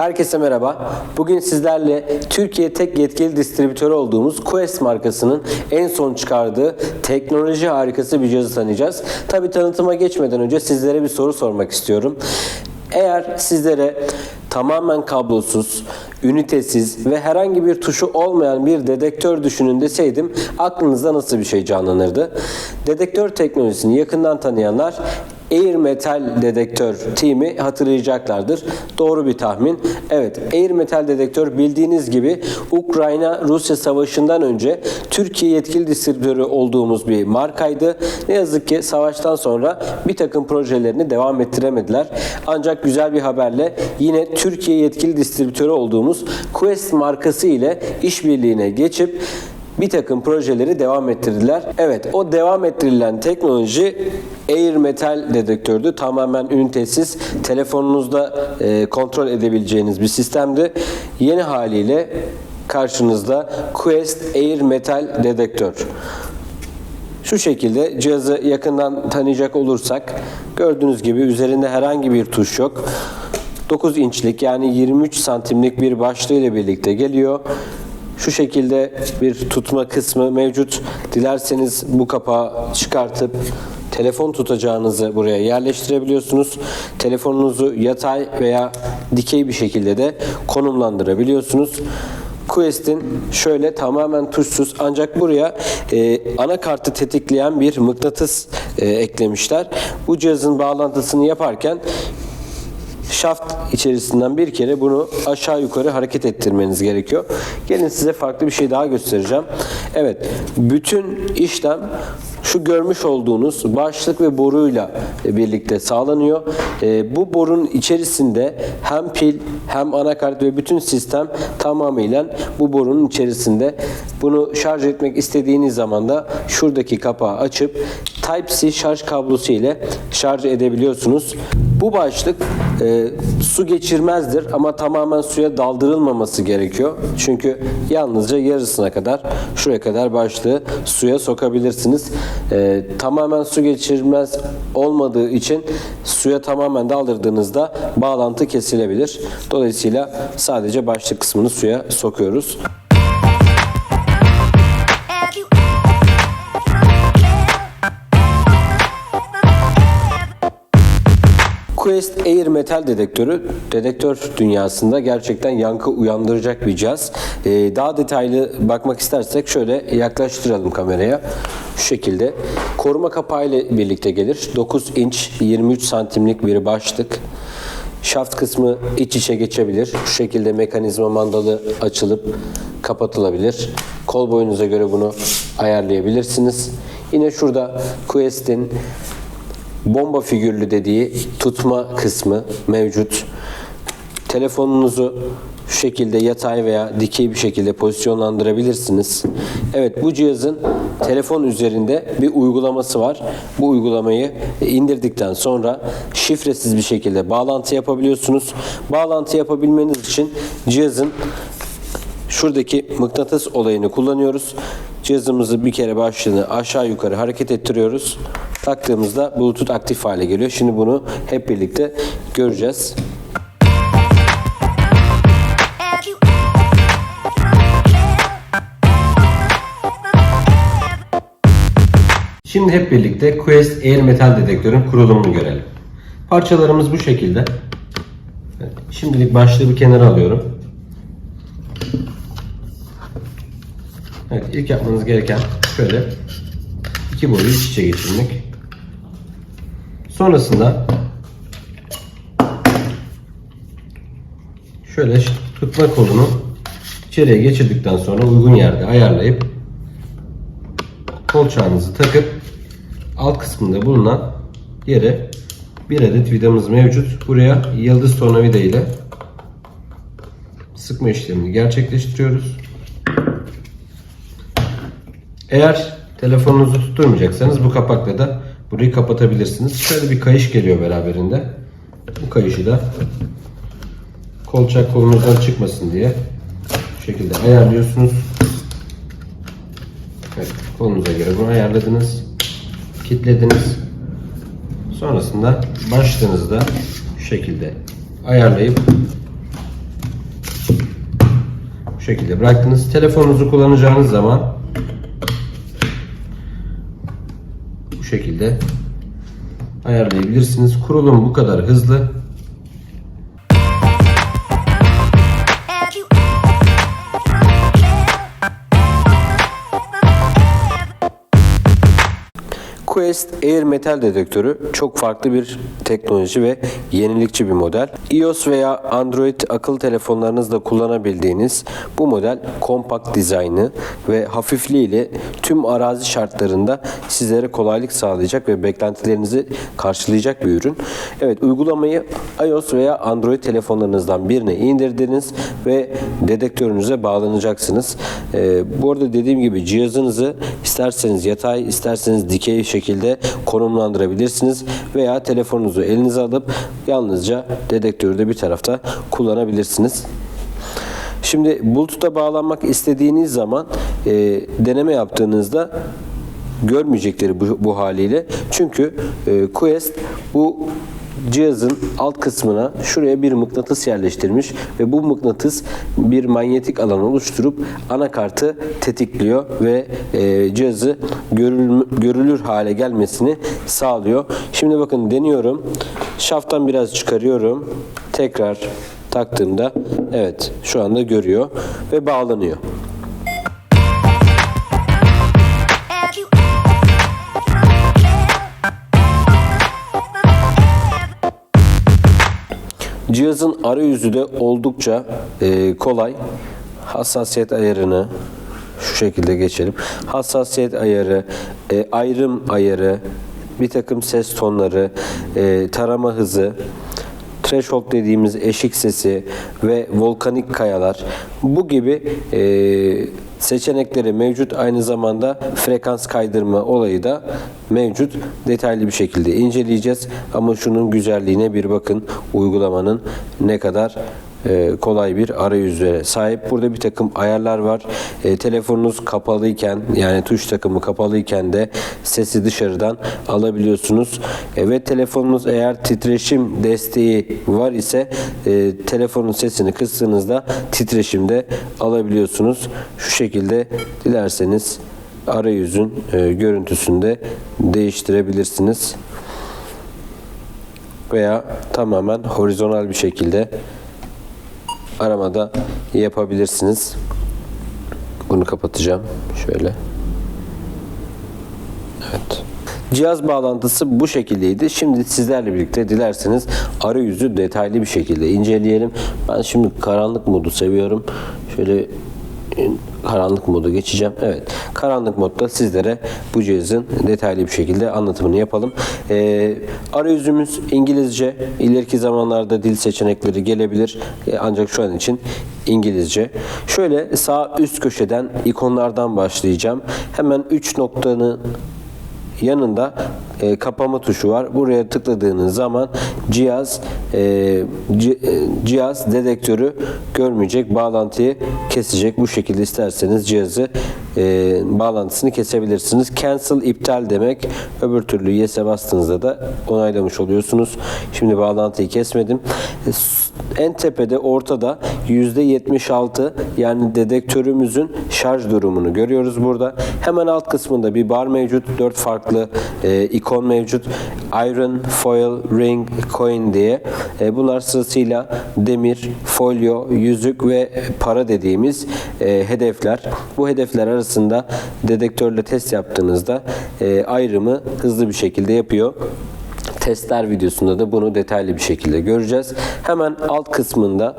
Herkese merhaba. Bugün sizlerle Türkiye tek yetkili distribütörü olduğumuz Quest markasının en son çıkardığı teknoloji harikası bir cihazı tanıyacağız. Tabi tanıtıma geçmeden önce sizlere bir soru sormak istiyorum. Eğer sizlere tamamen kablosuz, ünitesiz ve herhangi bir tuşu olmayan bir dedektör düşünün deseydim aklınızda nasıl bir şey canlanırdı? Dedektör teknolojisini yakından tanıyanlar Air Metal dedektör team'i hatırlayacaklardır. Doğru bir tahmin. Evet, Air Metal dedektör bildiğiniz gibi Ukrayna-Rusya savaşından önce Türkiye yetkili distribütörü olduğumuz bir markaydı. Ne yazık ki savaştan sonra bir takım projelerini devam ettiremediler. Ancak güzel bir haberle yine Türkiye yetkili distribütörü olduğumuz Quest markası ile işbirliğine geçip bir takım projeleri devam ettirdiler. Evet o devam ettirilen teknoloji Air Metal dedektördü. Tamamen ünitesiz. Telefonunuzda e, kontrol edebileceğiniz bir sistemdi. Yeni haliyle karşınızda Quest Air Metal dedektör. Şu şekilde cihazı yakından tanıyacak olursak gördüğünüz gibi üzerinde herhangi bir tuş yok. 9 inçlik yani 23 santimlik bir başlığı ile birlikte geliyor. Şu şekilde bir tutma kısmı mevcut. Dilerseniz bu kapağı çıkartıp telefon tutacağınızı buraya yerleştirebiliyorsunuz. Telefonunuzu yatay veya dikey bir şekilde de konumlandırabiliyorsunuz. Quest'in şöyle tamamen tuşsuz ancak buraya e, anakartı tetikleyen bir mıknatıs e, eklemişler. Bu cihazın bağlantısını yaparken şaft içerisinden bir kere bunu aşağı yukarı hareket ettirmeniz gerekiyor. Gelin size farklı bir şey daha göstereceğim. Evet, bütün işlem şu görmüş olduğunuz başlık ve boruyla birlikte sağlanıyor. Ee, bu borun içerisinde hem pil hem anakart ve bütün sistem tamamıyla bu borunun içerisinde. Bunu şarj etmek istediğiniz zaman da şuradaki kapağı açıp Type-C şarj kablosu ile şarj edebiliyorsunuz. Bu başlık e, su geçirmezdir ama tamamen suya daldırılmaması gerekiyor. Çünkü yalnızca yarısına kadar şuraya kadar başlığı suya sokabilirsiniz. E, tamamen su geçirmez olmadığı için suya tamamen daldırdığınızda bağlantı kesilebilir. Dolayısıyla sadece başlık kısmını suya sokuyoruz. Quest Air Metal dedektörü dedektör dünyasında gerçekten yankı uyandıracak bir cihaz. Ee, daha detaylı bakmak istersek şöyle yaklaştıralım kameraya. Şu şekilde koruma kapağı ile birlikte gelir. 9 inç 23 santimlik bir başlık. Şaft kısmı iç içe geçebilir. Şu şekilde mekanizma mandalı açılıp kapatılabilir. Kol boyunuza göre bunu ayarlayabilirsiniz. Yine şurada Quest'in bomba figürlü dediği tutma kısmı mevcut. Telefonunuzu şu şekilde yatay veya dikey bir şekilde pozisyonlandırabilirsiniz. Evet bu cihazın telefon üzerinde bir uygulaması var. Bu uygulamayı indirdikten sonra şifresiz bir şekilde bağlantı yapabiliyorsunuz. Bağlantı yapabilmeniz için cihazın şuradaki mıknatıs olayını kullanıyoruz. Cihazımızı bir kere başlığını aşağı yukarı hareket ettiriyoruz. Taktığımızda Bluetooth aktif hale geliyor. Şimdi bunu hep birlikte göreceğiz. Şimdi hep birlikte Quest Air Metal dedektörün kurulumunu görelim. Parçalarımız bu şekilde. Şimdilik başlığı bir kenara alıyorum. Evet, ilk yapmanız gereken şöyle iki boyu iç içe geçirmek. Sonrasında şöyle tutma kolunu içeriye geçirdikten sonra uygun yerde ayarlayıp kolçağınızı takıp alt kısmında bulunan yere bir adet vidamız mevcut. Buraya yıldız tornavida ile sıkma işlemini gerçekleştiriyoruz. Eğer telefonunuzu tutturmayacaksanız bu kapakla da burayı kapatabilirsiniz. Şöyle bir kayış geliyor beraberinde. Bu kayışı da kolçak kolunuzdan çıkmasın diye bu şekilde ayarlıyorsunuz. Evet, kolunuza göre bunu ayarladınız. Kilitlediniz. Sonrasında başlığınızda şu şekilde ayarlayıp şekilde bıraktınız. Telefonunuzu kullanacağınız zaman şekilde ayarlayabilirsiniz. Kurulum bu kadar hızlı. Quest Air Metal dedektörü çok farklı bir teknoloji ve yenilikçi bir model. iOS veya Android akıllı telefonlarınızda kullanabildiğiniz bu model kompakt dizaynı ve hafifliğiyle tüm arazi şartlarında sizlere kolaylık sağlayacak ve beklentilerinizi karşılayacak bir ürün. Evet uygulamayı iOS veya Android telefonlarınızdan birine indirdiniz ve dedektörünüze bağlanacaksınız. Ee, bu arada dediğim gibi cihazınızı isterseniz yatay isterseniz dikey şekilde konumlandırabilirsiniz veya telefonunuzu elinize alıp yalnızca dedektörü de bir tarafta kullanabilirsiniz. Şimdi Bluetooth'a bağlanmak istediğiniz zaman e, deneme yaptığınızda görmeyecekleri bu, bu haliyle. Çünkü e, Quest bu cihazın alt kısmına şuraya bir mıknatıs yerleştirmiş ve bu mıknatıs bir manyetik alan oluşturup anakartı tetikliyor ve e, cihazı görülür, görülür hale gelmesini sağlıyor. Şimdi bakın deniyorum. Şaftan biraz çıkarıyorum. Tekrar taktığımda evet şu anda görüyor ve bağlanıyor. Cihazın arayüzü de oldukça e, kolay. Hassasiyet ayarını şu şekilde geçelim. Hassasiyet ayarı, e, ayrım ayarı, bir takım ses tonları, e, tarama hızı, threshold dediğimiz eşik sesi ve volkanik kayalar bu gibi e, seçenekleri mevcut. Aynı zamanda frekans kaydırma olayı da mevcut. Detaylı bir şekilde inceleyeceğiz. Ama şunun güzelliğine bir bakın. Uygulamanın ne kadar kolay bir arayüze sahip. Burada bir takım ayarlar var. E, telefonunuz kapalıyken yani tuş takımı kapalıyken de sesi dışarıdan alabiliyorsunuz. E, ve telefonunuz eğer titreşim desteği var ise e, telefonun sesini kıstığınızda titreşimde alabiliyorsunuz. Şu şekilde dilerseniz arayüzün e, görüntüsünü de değiştirebilirsiniz. Veya tamamen horizontal bir şekilde aramada yapabilirsiniz. Bunu kapatacağım. Şöyle. Evet. Cihaz bağlantısı bu şekildeydi. Şimdi sizlerle birlikte dilerseniz arayüzü detaylı bir şekilde inceleyelim. Ben şimdi karanlık modu seviyorum. Şöyle karanlık modu geçeceğim. Evet. Karanlık modda sizlere bu cihazın detaylı bir şekilde anlatımını yapalım. Ee, arayüzümüz İngilizce. İleriki zamanlarda dil seçenekleri gelebilir. Ee, ancak şu an için İngilizce. Şöyle sağ üst köşeden ikonlardan başlayacağım. Hemen 3 noktanın yanında e, kapama tuşu var. Buraya tıkladığınız zaman cihaz e, e, cihaz dedektörü görmeyecek, bağlantıyı kesecek. Bu şekilde isterseniz cihazı e, bağlantısını kesebilirsiniz. Cancel iptal demek. Öbür türlü yes'e bastığınızda da onaylamış oluyorsunuz. Şimdi bağlantıyı kesmedim. E, En tepede ortada %76 yani dedektörümüzün şarj durumunu görüyoruz burada. Hemen alt kısmında bir bar mevcut. 4 farklı e, ikon mevcut. Iron, foil, ring, coin diye. E, bunlar sırasıyla demir, folyo, yüzük ve para dediğimiz e, hedefler. Bu hedefler arasında dedektörle test yaptığınızda e, ayrımı hızlı bir şekilde yapıyor. Testler videosunda da bunu detaylı bir şekilde göreceğiz. Hemen alt kısmında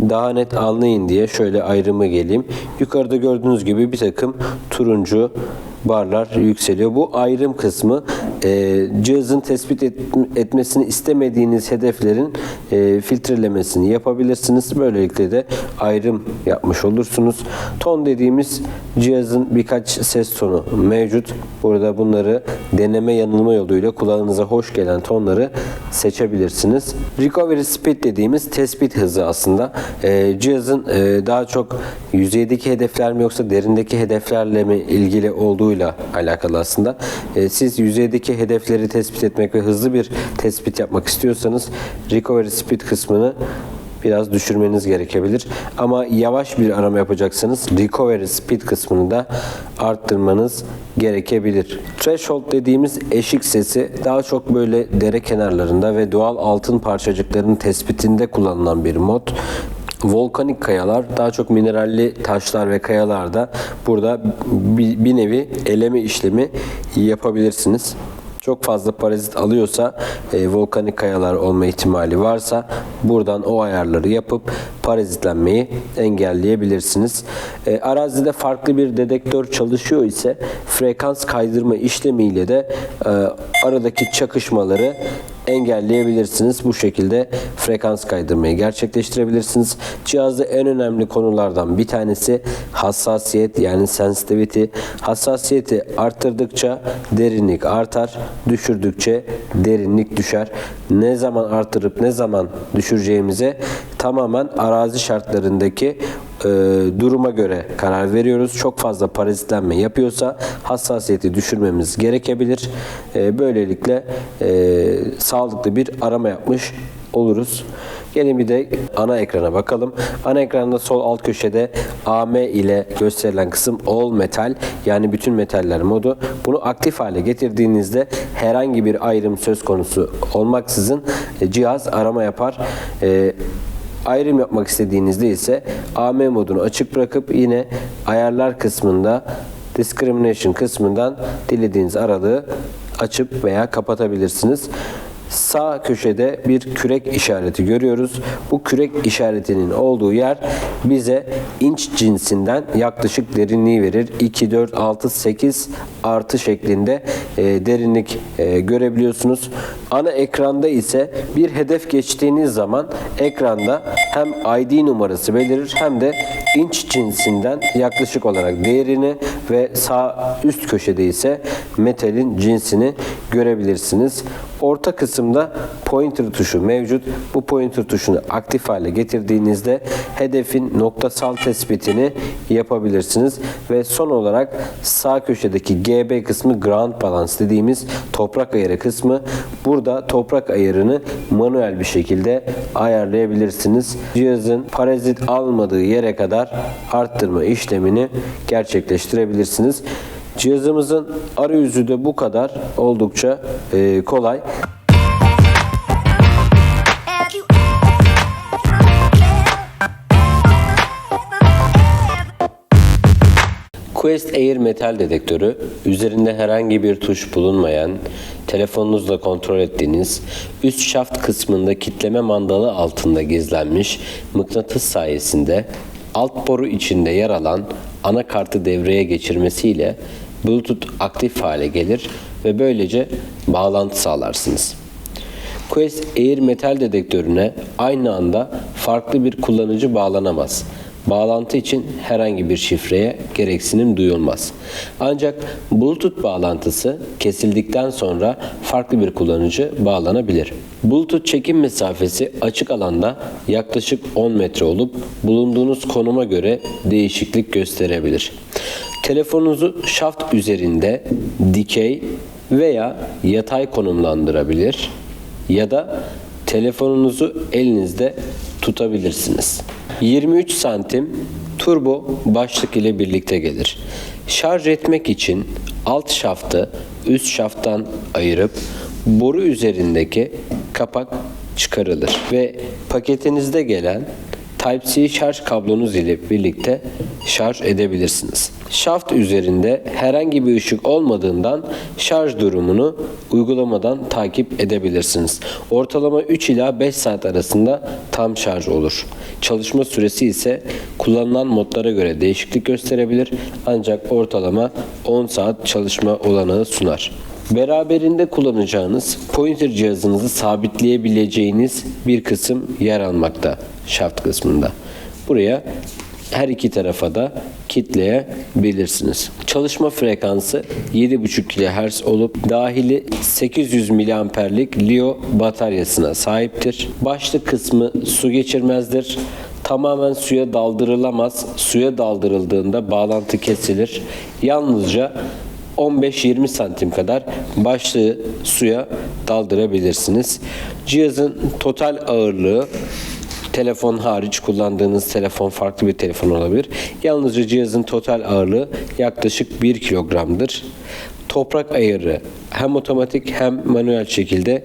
daha net anlayın diye şöyle ayrımı geleyim. Yukarıda gördüğünüz gibi bir takım turuncu barlar yükseliyor. Bu ayrım kısmı e, cihazın tespit et- etmesini istemediğiniz hedeflerin e, filtrelemesini yapabilirsiniz. Böylelikle de ayrım yapmış olursunuz. Ton dediğimiz cihazın birkaç ses tonu mevcut. Burada bunları deneme yanılma yoluyla kulağınıza hoş gelen tonları seçebilirsiniz. Recovery speed dediğimiz tespit hızı aslında. E, cihazın e, daha çok yüzeydeki hedefler mi yoksa derindeki hedeflerle mi ilgili olduğuyla alakalı aslında. E, siz yüzeydeki hedefleri tespit etmek ve hızlı bir tespit yapmak istiyorsanız recovery speed kısmını biraz düşürmeniz gerekebilir. Ama yavaş bir arama yapacaksanız recovery speed kısmını da arttırmanız gerekebilir. Threshold dediğimiz eşik sesi daha çok böyle dere kenarlarında ve doğal altın parçacıklarının tespitinde kullanılan bir mod. Volkanik kayalar, daha çok mineralli taşlar ve kayalarda burada bir, nevi eleme işlemi yapabilirsiniz. Çok fazla parazit alıyorsa, e, volkanik kayalar olma ihtimali varsa buradan o ayarları yapıp parazitlenmeyi engelleyebilirsiniz. E, arazide farklı bir dedektör çalışıyor ise frekans kaydırma işlemiyle de e, aradaki çakışmaları engelleyebilirsiniz. Bu şekilde frekans kaydırmayı gerçekleştirebilirsiniz. Cihazda en önemli konulardan bir tanesi hassasiyet yani sensitivity. Hassasiyeti arttırdıkça derinlik artar, düşürdükçe derinlik düşer. Ne zaman artırıp ne zaman düşüreceğimize tamamen arazi şartlarındaki e, duruma göre karar veriyoruz. Çok fazla parazitlenme yapıyorsa hassasiyeti düşürmemiz gerekebilir. E, böylelikle e, sağlıklı bir arama yapmış oluruz. Gelin bir de ana ekrana bakalım. Ana ekranda sol alt köşede AM ile gösterilen kısım All Metal yani bütün metaller modu. Bunu aktif hale getirdiğinizde herhangi bir ayrım söz konusu olmaksızın e, cihaz arama yapar. E, Ayrım yapmak istediğinizde ise AM modunu açık bırakıp yine ayarlar kısmında discrimination kısmından dilediğiniz aralığı açıp veya kapatabilirsiniz. Sağ köşede bir kürek işareti görüyoruz. Bu kürek işaretinin olduğu yer bize inç cinsinden yaklaşık derinliği verir. 2, 4, 6, 8 artı şeklinde e, derinlik e, görebiliyorsunuz. Ana ekranda ise bir hedef geçtiğiniz zaman ekranda hem ID numarası belirir hem de inç cinsinden yaklaşık olarak değerini ve sağ üst köşede ise metalin cinsini görebilirsiniz. Orta kısımda pointer tuşu mevcut. Bu pointer tuşunu aktif hale getirdiğinizde hedefin noktasal tespitini yapabilirsiniz ve son olarak sağ köşedeki GB kısmı ground balance dediğimiz toprak ayarı kısmı. Burada toprak ayarını manuel bir şekilde ayarlayabilirsiniz. Cihazın parazit almadığı yere kadar arttırma işlemini gerçekleştirebilirsiniz. Cihazımızın arayüzü de bu kadar oldukça e, kolay. Quest Air metal dedektörü üzerinde herhangi bir tuş bulunmayan, telefonunuzla kontrol ettiğiniz üst şaft kısmında kitleme mandalı altında gizlenmiş mıknatıs sayesinde alt boru içinde yer alan anakartı devreye geçirmesiyle Bluetooth aktif hale gelir ve böylece bağlantı sağlarsınız. Quest Air metal dedektörüne aynı anda farklı bir kullanıcı bağlanamaz. Bağlantı için herhangi bir şifreye gereksinim duyulmaz. Ancak Bluetooth bağlantısı kesildikten sonra farklı bir kullanıcı bağlanabilir. Bluetooth çekim mesafesi açık alanda yaklaşık 10 metre olup bulunduğunuz konuma göre değişiklik gösterebilir. Telefonunuzu şaft üzerinde dikey veya yatay konumlandırabilir ya da telefonunuzu elinizde tutabilirsiniz. 23 santim turbo başlık ile birlikte gelir. Şarj etmek için alt şaftı üst şafttan ayırıp boru üzerindeki kapak çıkarılır ve paketinizde gelen Type-C şarj kablonuz ile birlikte şarj edebilirsiniz. Şaft üzerinde herhangi bir ışık olmadığından şarj durumunu uygulamadan takip edebilirsiniz. Ortalama 3 ila 5 saat arasında tam şarj olur. Çalışma süresi ise kullanılan modlara göre değişiklik gösterebilir ancak ortalama 10 saat çalışma olanağı sunar. Beraberinde kullanacağınız pointer cihazınızı sabitleyebileceğiniz bir kısım yer almakta şaft kısmında. Buraya her iki tarafa da kitleyebilirsiniz. Çalışma frekansı 7,5 GHz olup dahili 800 miliamperlik Lio bataryasına sahiptir. Başlık kısmı su geçirmezdir. Tamamen suya daldırılamaz. Suya daldırıldığında bağlantı kesilir. Yalnızca 15-20 santim kadar başlığı suya daldırabilirsiniz. Cihazın total ağırlığı Telefon hariç kullandığınız telefon farklı bir telefon olabilir. Yalnızca cihazın total ağırlığı yaklaşık 1 kilogramdır. Toprak ayarı hem otomatik hem manuel şekilde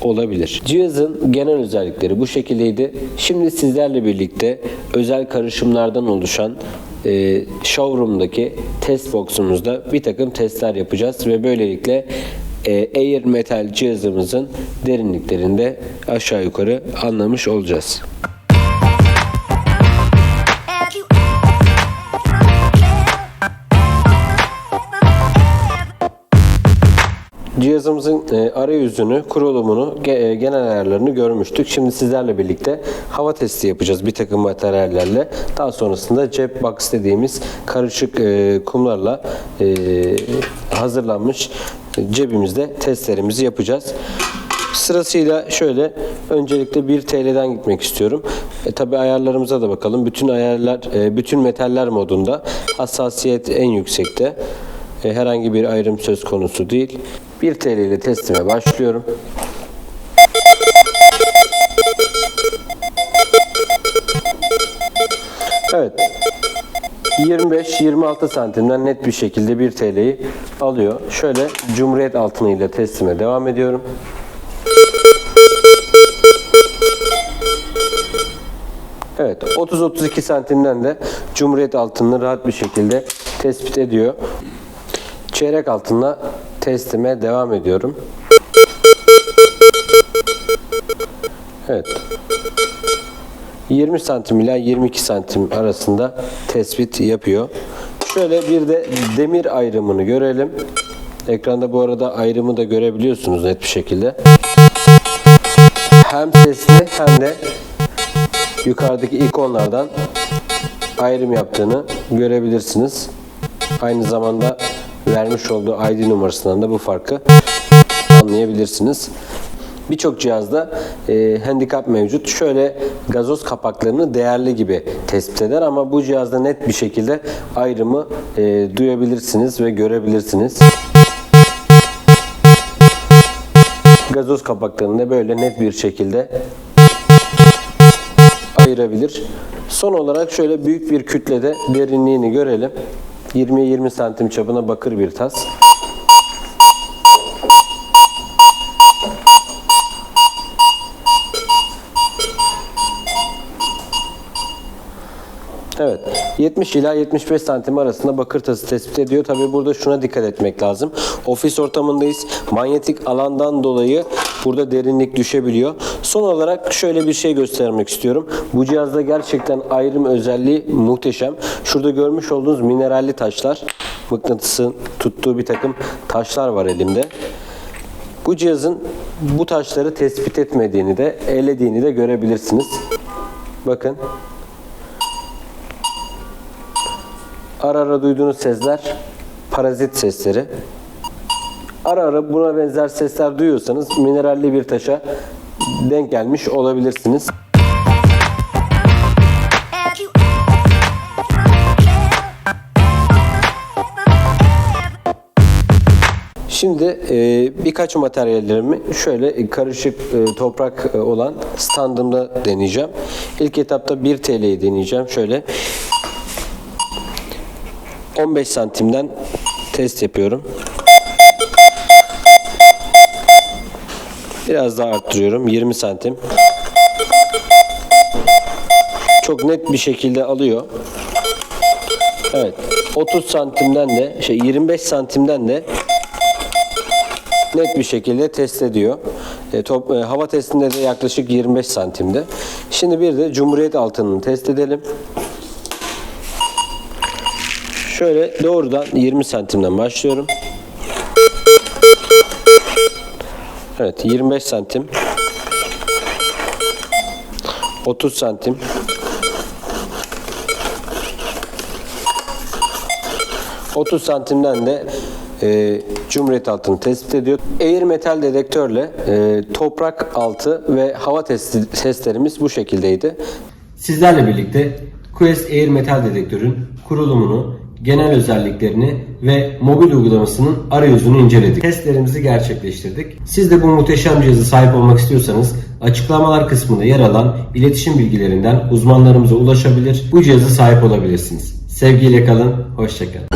olabilir. Cihazın genel özellikleri bu şekildeydi. Şimdi sizlerle birlikte özel karışımlardan oluşan e, showroom'daki test box'umuzda bir takım testler yapacağız ve böylelikle e, Air Metal cihazımızın derinliklerinde aşağı yukarı anlamış olacağız. Cihazımızın e, arayüzünü, kurulumunu, e, genel ayarlarını görmüştük. Şimdi sizlerle birlikte hava testi yapacağız bir takım materyallerle. Daha sonrasında cep box dediğimiz karışık e, kumlarla hazırlanmış cebimizde testlerimizi yapacağız. Sırasıyla şöyle öncelikle 1 TL'den gitmek istiyorum. E, tabi ayarlarımıza da bakalım. Bütün ayarlar, e, bütün metaller modunda hassasiyet en yüksekte. E, herhangi bir ayrım söz konusu değil. 1 TL ile testime başlıyorum. Evet. 25-26 santimden net bir şekilde 1 TL'yi alıyor. Şöyle Cumhuriyet altını ile teslime devam ediyorum. Evet 30-32 santimden de Cumhuriyet altınını rahat bir şekilde tespit ediyor. Çeyrek altınla testime devam ediyorum. Evet. 20 santim ile 22 santim arasında tespit yapıyor. Şöyle bir de demir ayrımını görelim. Ekranda bu arada ayrımı da görebiliyorsunuz net bir şekilde. Hem sesli hem de yukarıdaki ikonlardan ayrım yaptığını görebilirsiniz. Aynı zamanda vermiş olduğu ID numarasından da bu farkı anlayabilirsiniz. Birçok cihazda e, handicap mevcut. Şöyle gazoz kapaklarını değerli gibi tespit eder ama bu cihazda net bir şekilde ayrımı e, duyabilirsiniz ve görebilirsiniz. Gazoz kapaklarını da böyle net bir şekilde ayırabilir. Son olarak şöyle büyük bir kütlede derinliğini görelim. 20-20 santim çapına bakır bir tas. Evet. 70 ila 75 santim arasında bakır tası tespit ediyor. Tabi burada şuna dikkat etmek lazım. Ofis ortamındayız. Manyetik alandan dolayı burada derinlik düşebiliyor. Son olarak şöyle bir şey göstermek istiyorum. Bu cihazda gerçekten ayrım özelliği muhteşem. Şurada görmüş olduğunuz mineralli taşlar. Mıknatısın tuttuğu bir takım taşlar var elimde. Bu cihazın bu taşları tespit etmediğini de, elediğini de görebilirsiniz. Bakın. Ara ara duyduğunuz sesler parazit sesleri. Ara ara buna benzer sesler duyuyorsanız mineralli bir taşa denk gelmiş olabilirsiniz. Şimdi e, birkaç materyallerimi şöyle karışık e, toprak e, olan standımda deneyeceğim. İlk etapta 1 TL'yi deneyeceğim. Şöyle 15 santimden test yapıyorum. Biraz daha arttırıyorum. 20 santim. Çok net bir şekilde alıyor. Evet. 30 santimden de şey 25 santimden de net bir şekilde test ediyor. E, top, e, hava testinde de yaklaşık 25 santimde. Şimdi bir de Cumhuriyet altınını test edelim. Şöyle doğrudan 20 santimden başlıyorum. Evet 25 santim. 30 santim. ...30 santimden de e, Cumhuriyet altını tespit ediyor. Air metal dedektörle e, toprak altı ve hava testi, testlerimiz bu şekildeydi. Sizlerle birlikte Quest Air metal dedektörün kurulumunu, genel özelliklerini ve mobil uygulamasının arayüzünü inceledik. Testlerimizi gerçekleştirdik. Siz de bu muhteşem cihaza sahip olmak istiyorsanız açıklamalar kısmında yer alan iletişim bilgilerinden uzmanlarımıza ulaşabilir, bu cihaza sahip olabilirsiniz. Sevgiyle kalın, hoşçakalın.